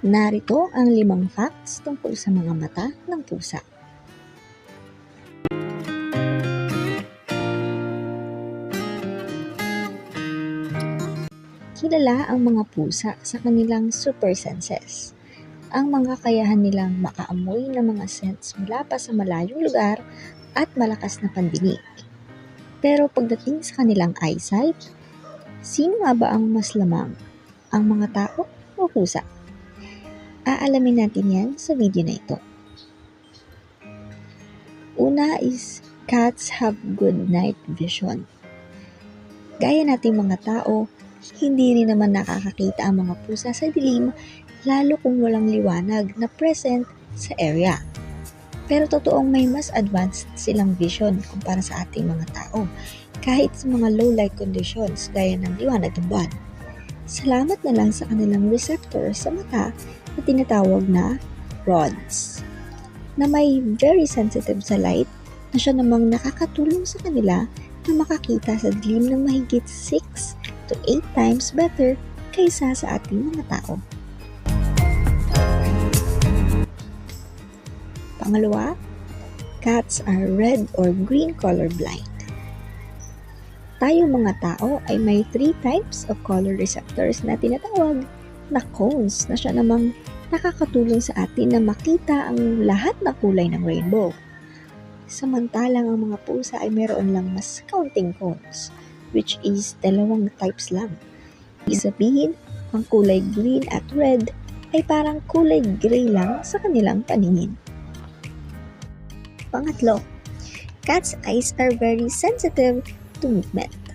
Narito ang limang facts tungkol sa mga mata ng pusa. Kilala ang mga pusa sa kanilang super senses. Ang mga kayahan nilang makaamoy ng mga scents mula pa sa malayong lugar at malakas na pandinig. Pero pagdating sa kanilang eyesight, sino nga ba ang mas lamang? Ang mga tao o pusa? Aalamin natin yan sa video na ito. Una is cats have good night vision. Gaya nating mga tao, hindi rin naman nakakakita ang mga pusa sa dilim lalo kung walang liwanag na present sa area. Pero totoong may mas advanced silang vision kumpara sa ating mga tao kahit sa mga low light conditions gaya ng liwanag ng buwan. Salamat na lang sa kanilang receptor sa mata na tinatawag na rods na may very sensitive sa light na siya namang nakakatulong sa kanila na makakita sa dilim ng mahigit 6 to 8 times better kaysa sa ating mga tao. Pangalawa, cats are red or green color blind. Tayo mga tao ay may 3 types of color receptors na tinatawag na cones na siya namang nakakatulong sa atin na makita ang lahat na kulay ng rainbow. Samantalang ang mga pusa ay meron lang mas counting cones, which is dalawang types lang. Ibig sabihin, ang kulay green at red ay parang kulay gray lang sa kanilang paningin. Pangatlo, cat's eyes are very sensitive to movement.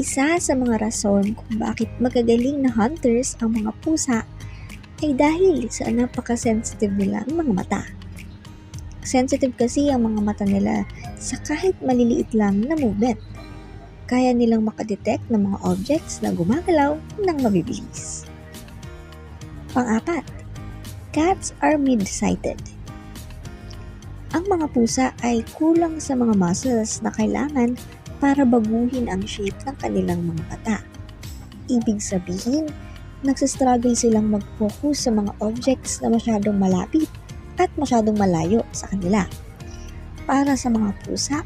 Isa sa mga rason kung bakit magagaling na hunters ang mga pusa ay dahil sa napaka-sensitive nila ang mga mata. Sensitive kasi ang mga mata nila sa kahit maliliit lang na movement. Kaya nilang makadetect ng mga objects na gumagalaw ng mabibilis. Pang-apat, cats are mid-sighted. Ang mga pusa ay kulang sa mga muscles na kailangan para baguhin ang shape ng kanilang mga mata. Ibig sabihin, nagsastruggle silang mag-focus sa mga objects na masyadong malapit at masyadong malayo sa kanila. Para sa mga pusa,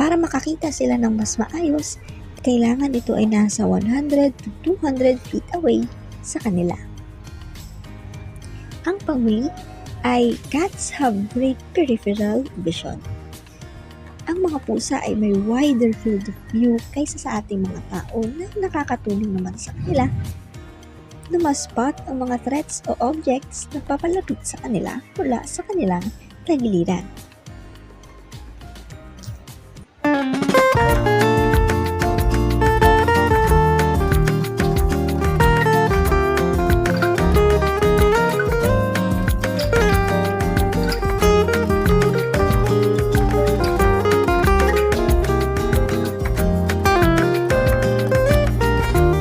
para makakita sila ng mas maayos, kailangan ito ay nasa 100 to 200 feet away sa kanila. Ang panghuli ay cats have great peripheral vision. Ang mga pusa ay may wider field of view kaysa sa ating mga tao na nakakatulong naman sa kanila na ma-spot ang mga threats o objects na papalapit sa kanila mula sa kanilang tagiliran.